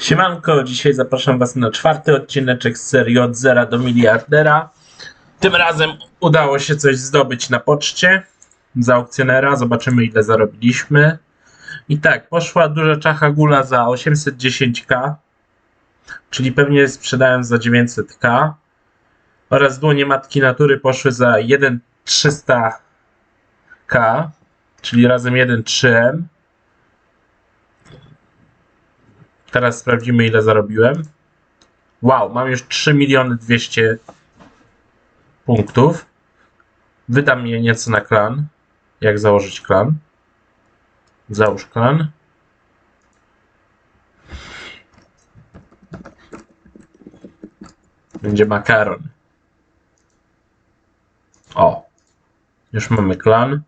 Siemanko, dzisiaj zapraszam Was na czwarty odcineczek z serii od zera do miliardera. Tym razem udało się coś zdobyć na poczcie za aukcjonera. Zobaczymy ile zarobiliśmy. I tak, poszła duża czacha gula za 810k, czyli pewnie sprzedałem za 900k. Oraz dłonie matki natury poszły za 1300k, czyli razem 1,3m. Teraz sprawdzimy ile zarobiłem. Wow, mam już 3 miliony 200 punktów. Wydam mnie nieco na klan. Jak założyć klan? Załóż klan. Będzie makaron. O. Już mamy klan.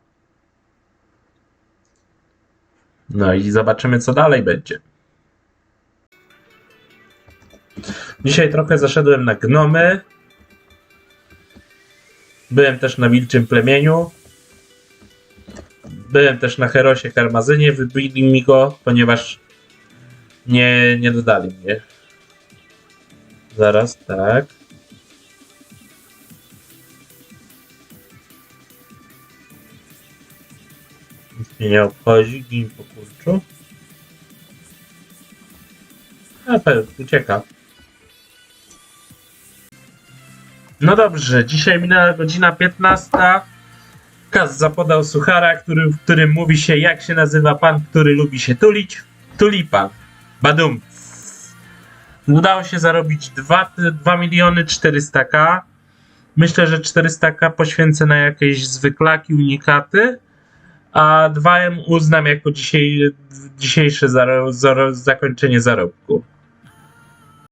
No i zobaczymy co dalej będzie. Dzisiaj trochę zaszedłem na gnomy. Byłem też na wilczym plemieniu. Byłem też na Herosie Karmazynie. Wybili mi go, ponieważ nie, nie dodali mnie. Zaraz, tak. Nic mnie nie obchodzi, gin po kurczu. A, ucieka. No dobrze, dzisiaj minęła godzina 15. Kaz zapodał suchara, który, w którym mówi się, jak się nazywa pan, który lubi się tulić. Tulipan. Badum. Udało się zarobić 2, 2 miliony 400k. Myślę, że 400k poświęcę na jakieś zwyklaki, unikaty, a 2M uznam jako dzisiaj, dzisiejsze zaro, zaro, zakończenie zarobku.